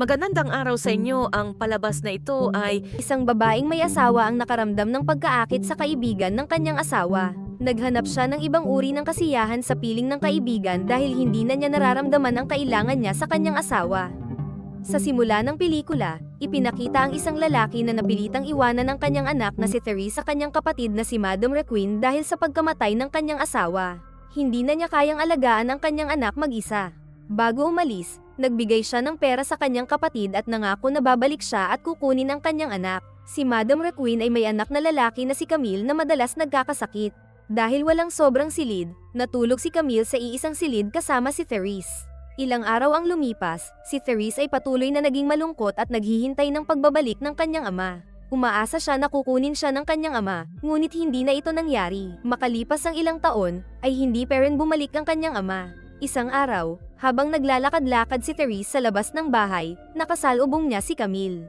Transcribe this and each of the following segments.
Magandang araw sa inyo. Ang palabas na ito ay Isang babaeng may asawa ang nakaramdam ng pagkaakit sa kaibigan ng kanyang asawa. Naghanap siya ng ibang uri ng kasiyahan sa piling ng kaibigan dahil hindi na niya nararamdaman ang kailangan niya sa kanyang asawa. Sa simula ng pelikula, ipinakita ang isang lalaki na napilitang iwanan ng kanyang anak na si Therese sa kanyang kapatid na si Madam Requin dahil sa pagkamatay ng kanyang asawa. Hindi na niya kayang alagaan ang kanyang anak mag-isa. Bago umalis, nagbigay siya ng pera sa kanyang kapatid at nangako na babalik siya at kukunin ang kanyang anak. Si Madam Requin ay may anak na lalaki na si Camille na madalas nagkakasakit. Dahil walang sobrang silid, natulog si Camille sa iisang silid kasama si Therese. Ilang araw ang lumipas, si Therese ay patuloy na naging malungkot at naghihintay ng pagbabalik ng kanyang ama. Umaasa siya na kukunin siya ng kanyang ama, ngunit hindi na ito nangyari. Makalipas ang ilang taon, ay hindi pa rin bumalik ang kanyang ama. Isang araw, habang naglalakad-lakad si Therese sa labas ng bahay, nakasalubong niya si Camille.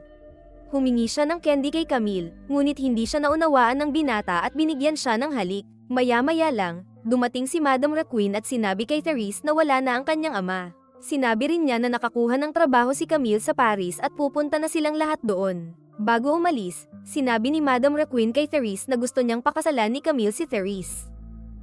Humingi siya ng candy kay Camille, ngunit hindi siya naunawaan ng binata at binigyan siya ng halik. Maya-maya lang, dumating si Madam Requin at sinabi kay Therese na wala na ang kanyang ama. Sinabi rin niya na nakakuha ng trabaho si Camille sa Paris at pupunta na silang lahat doon. Bago umalis, sinabi ni Madam Requin kay Therese na gusto niyang pakasalan ni Camille si Therese.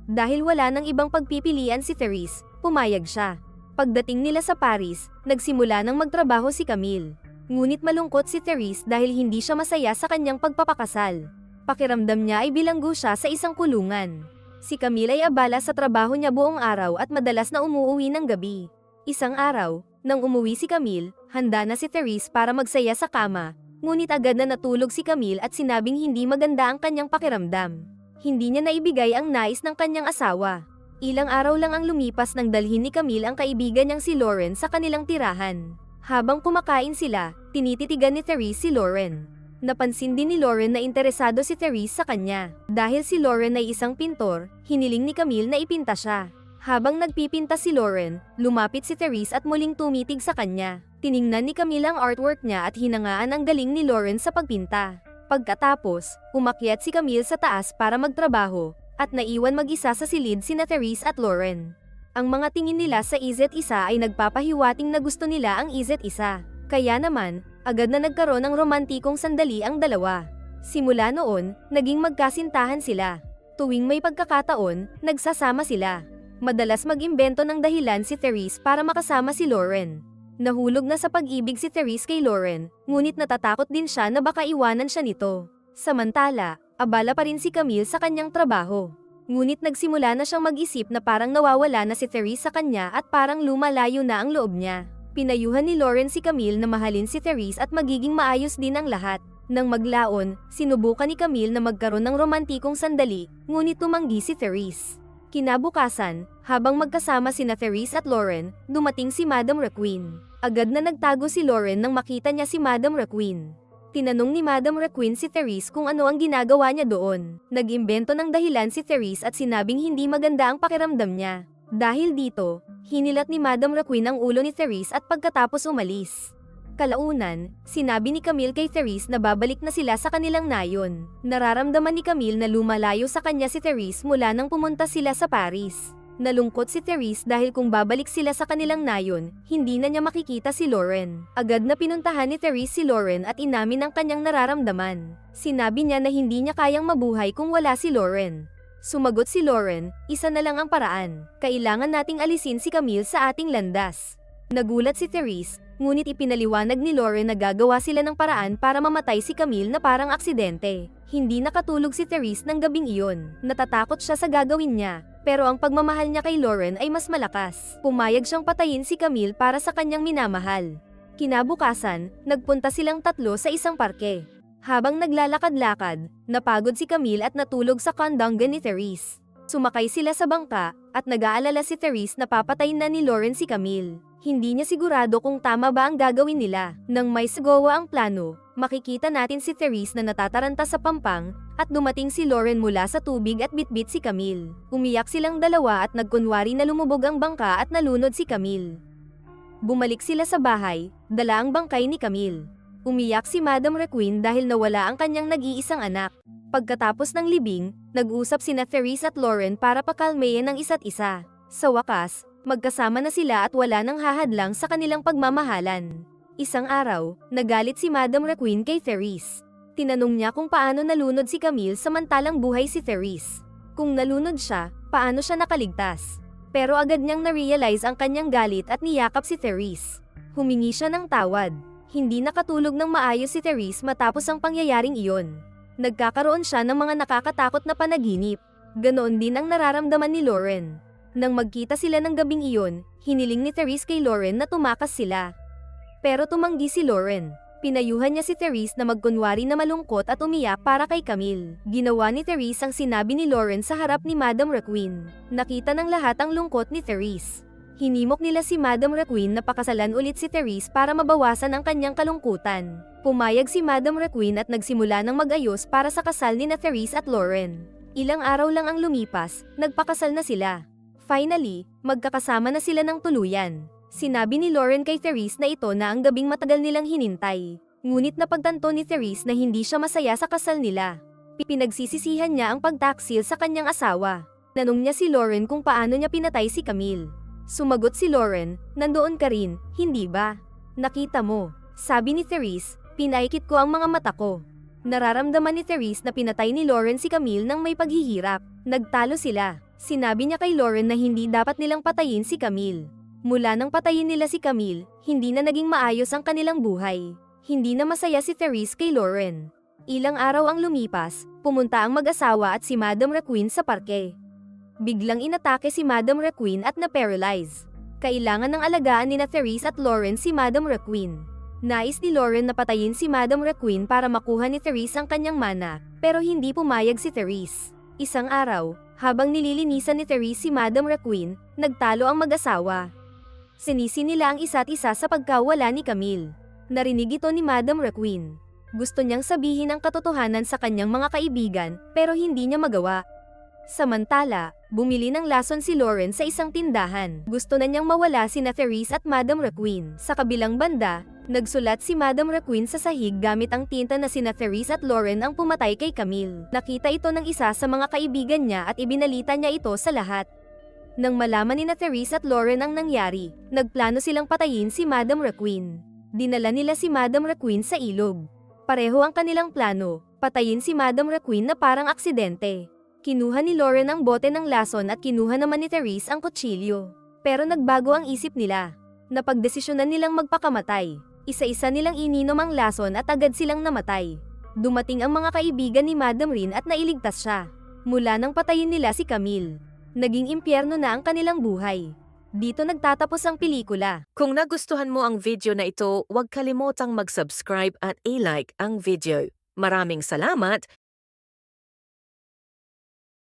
Dahil wala nang ibang pagpipilian si Therese, pumayag siya. Pagdating nila sa Paris, nagsimula ng magtrabaho si Camille. Ngunit malungkot si Therese dahil hindi siya masaya sa kanyang pagpapakasal. Pakiramdam niya ay bilanggo siya sa isang kulungan. Si Camille ay abala sa trabaho niya buong araw at madalas na umuuwi ng gabi. Isang araw, nang umuwi si Camille, handa na si Therese para magsaya sa kama, ngunit agad na natulog si Camille at sinabing hindi maganda ang kanyang pakiramdam. Hindi niya naibigay ang nais ng kanyang asawa. Ilang araw lang ang lumipas nang dalhin ni Camille ang kaibigan niyang si Lauren sa kanilang tirahan. Habang kumakain sila, tinititigan ni Therese si Lauren. Napansin din ni Lauren na interesado si Therese sa kanya. Dahil si Lauren ay isang pintor, hiniling ni Camille na ipinta siya. Habang nagpipinta si Lauren, lumapit si Therese at muling tumitig sa kanya. Tiningnan ni Camille ang artwork niya at hinangaan ang galing ni Lauren sa pagpinta. Pagkatapos, umakyat si Camille sa taas para magtrabaho, at naiwan mag-isa sa silid sina Therese at Lauren. Ang mga tingin nila sa Izet isa ay nagpapahiwating na gusto nila ang Izet isa. Kaya naman, agad na nagkaroon ng romantikong sandali ang dalawa. Simula noon, naging magkasintahan sila. Tuwing may pagkakataon, nagsasama sila. Madalas mag-imbento ng dahilan si Therese para makasama si Lauren. Nahulog na sa pag-ibig si Therese kay Lauren, ngunit natatakot din siya na baka iwanan siya nito. Samantala, abala pa rin si Camille sa kanyang trabaho. Ngunit nagsimula na siyang mag-isip na parang nawawala na si Therese sa kanya at parang lumalayo na ang loob niya. Pinayuhan ni Lauren si Camille na mahalin si Therese at magiging maayos din ang lahat. Nang maglaon, sinubukan ni Camille na magkaroon ng romantikong sandali, ngunit tumanggi si Therese. Kinabukasan, habang magkasama sina Therese at Lauren, dumating si Madam Requin. Agad na nagtago si Lauren nang makita niya si Madam Requin. Tinanong ni Madam Requin si Therese kung ano ang ginagawa niya doon. Nag-imbento ng dahilan si Therese at sinabing hindi maganda ang pakiramdam niya. Dahil dito, hinilat ni Madam Requin ang ulo ni Therese at pagkatapos umalis. Kalaunan, sinabi ni Camille kay Therese na babalik na sila sa kanilang nayon. Nararamdaman ni Camille na lumalayo sa kanya si Therese mula nang pumunta sila sa Paris. Nalungkot si Therese dahil kung babalik sila sa kanilang nayon, hindi na niya makikita si Lauren. Agad na pinuntahan ni Therese si Lauren at inamin ang kanyang nararamdaman. Sinabi niya na hindi niya kayang mabuhay kung wala si Lauren. Sumagot si Lauren, isa na lang ang paraan. Kailangan nating alisin si Camille sa ating landas. Nagulat si Therese, ngunit ipinaliwanag ni Lauren na gagawa sila ng paraan para mamatay si Camille na parang aksidente. Hindi nakatulog si Therese ng gabing iyon. Natatakot siya sa gagawin niya, pero ang pagmamahal niya kay Lauren ay mas malakas. Pumayag siyang patayin si Camille para sa kanyang minamahal. Kinabukasan, nagpunta silang tatlo sa isang parke. Habang naglalakad-lakad, napagod si Camille at natulog sa kandangga ni Therese. Sumakay sila sa bangka, at nag-aalala si Therese na papatayin na ni Lauren si Camille. Hindi niya sigurado kung tama ba ang gagawin nila. Nang may sagawa ang plano, makikita natin si Therese na natataranta sa pampang, at dumating si Lauren mula sa tubig at bitbit si Camille. Umiyak silang dalawa at nagkunwari na lumubog ang bangka at nalunod si Camille. Bumalik sila sa bahay, dala ang bangkay ni Camille. Umiyak si Madam Requin dahil nawala ang kanyang nag-iisang anak. Pagkatapos ng libing, nag-usap sina Therese at Lauren para pakalmayan ang isa't isa. Sa wakas, magkasama na sila at wala nang hahadlang sa kanilang pagmamahalan. Isang araw, nagalit si Madam Raquin kay Therese. Tinanong niya kung paano nalunod si Camille samantalang buhay si Therese. Kung nalunod siya, paano siya nakaligtas? Pero agad niyang na-realize ang kanyang galit at niyakap si Therese. Humingi siya ng tawad. Hindi nakatulog ng maayos si Therese matapos ang pangyayaring iyon. Nagkakaroon siya ng mga nakakatakot na panaginip. Ganoon din ang nararamdaman ni Lauren. Nang magkita sila ng gabing iyon, hiniling ni Therese kay Lauren na tumakas sila. Pero tumanggi si Lauren. Pinayuhan niya si Therese na magkunwari na malungkot at umiyak para kay Camille. Ginawa ni Therese ang sinabi ni Lauren sa harap ni Madam Raquin. Nakita ng lahat ang lungkot ni Therese. Hinimok nila si Madam Raquin na pakasalan ulit si Therese para mabawasan ang kanyang kalungkutan. Pumayag si Madam Raquin at nagsimula ng mag-ayos para sa kasal ni na Therese at Lauren. Ilang araw lang ang lumipas, nagpakasal na sila. Finally, magkakasama na sila ng tuluyan. Sinabi ni Lauren kay Therese na ito na ang gabing matagal nilang hinintay. Ngunit napagtanto ni Therese na hindi siya masaya sa kasal nila. Pinagsisisihan niya ang pagtaksil sa kanyang asawa. Nanong niya si Lauren kung paano niya pinatay si Camille. Sumagot si Lauren, nandoon ka rin, hindi ba? Nakita mo. Sabi ni Therese, pinaikit ko ang mga mata ko. Nararamdaman ni Therese na pinatay ni Lauren si Camille nang may paghihirap. Nagtalo sila. Sinabi niya kay Lauren na hindi dapat nilang patayin si Camille. Mula nang patayin nila si Camille, hindi na naging maayos ang kanilang buhay. Hindi na masaya si Therese kay Lauren. Ilang araw ang lumipas, pumunta ang mag-asawa at si Madam Raquin sa parke. Biglang inatake si Madam Raquin at na-paralyze. Kailangan ng alagaan ni na Therese at Lauren si Madam Raquin. Nais ni Lauren na patayin si Madam Raquin para makuha ni Therese ang kanyang mana, pero hindi pumayag si Therese. Isang araw, habang nililinisan ni Therese si Madam Raquin, nagtalo ang mag-asawa. Sinisi nila ang isa't isa sa pagkawala ni Camille. Narinig ito ni Madam Raquin. Gusto niyang sabihin ang katotohanan sa kanyang mga kaibigan, pero hindi niya magawa. Samantala, bumili ng lason si Lauren sa isang tindahan. Gusto na niyang mawala sina Therese at Madam Raquin. Sa kabilang banda, nagsulat si Madam Raquin sa sahig gamit ang tinta na sina Therese at Lauren ang pumatay kay Camille. Nakita ito ng isa sa mga kaibigan niya at ibinalita niya ito sa lahat. Nang malaman ni na Therese at Lauren ang nangyari, nagplano silang patayin si Madam Raquin. Dinala nila si Madam Raquin sa ilog. Pareho ang kanilang plano, patayin si Madam Raquin na parang aksidente. Kinuha ni Lauren ang bote ng lason at kinuha naman ni Therese ang kutsilyo. Pero nagbago ang isip nila. Napagdesisyonan nilang magpakamatay. Isa-isa nilang ininom ang lason at agad silang namatay. Dumating ang mga kaibigan ni Madam Rin at nailigtas siya. Mula nang patayin nila si Camille. Naging impyerno na ang kanilang buhay. Dito nagtatapos ang pelikula. Kung nagustuhan mo ang video na ito, huwag kalimotang mag-subscribe at i-like ang video. Maraming salamat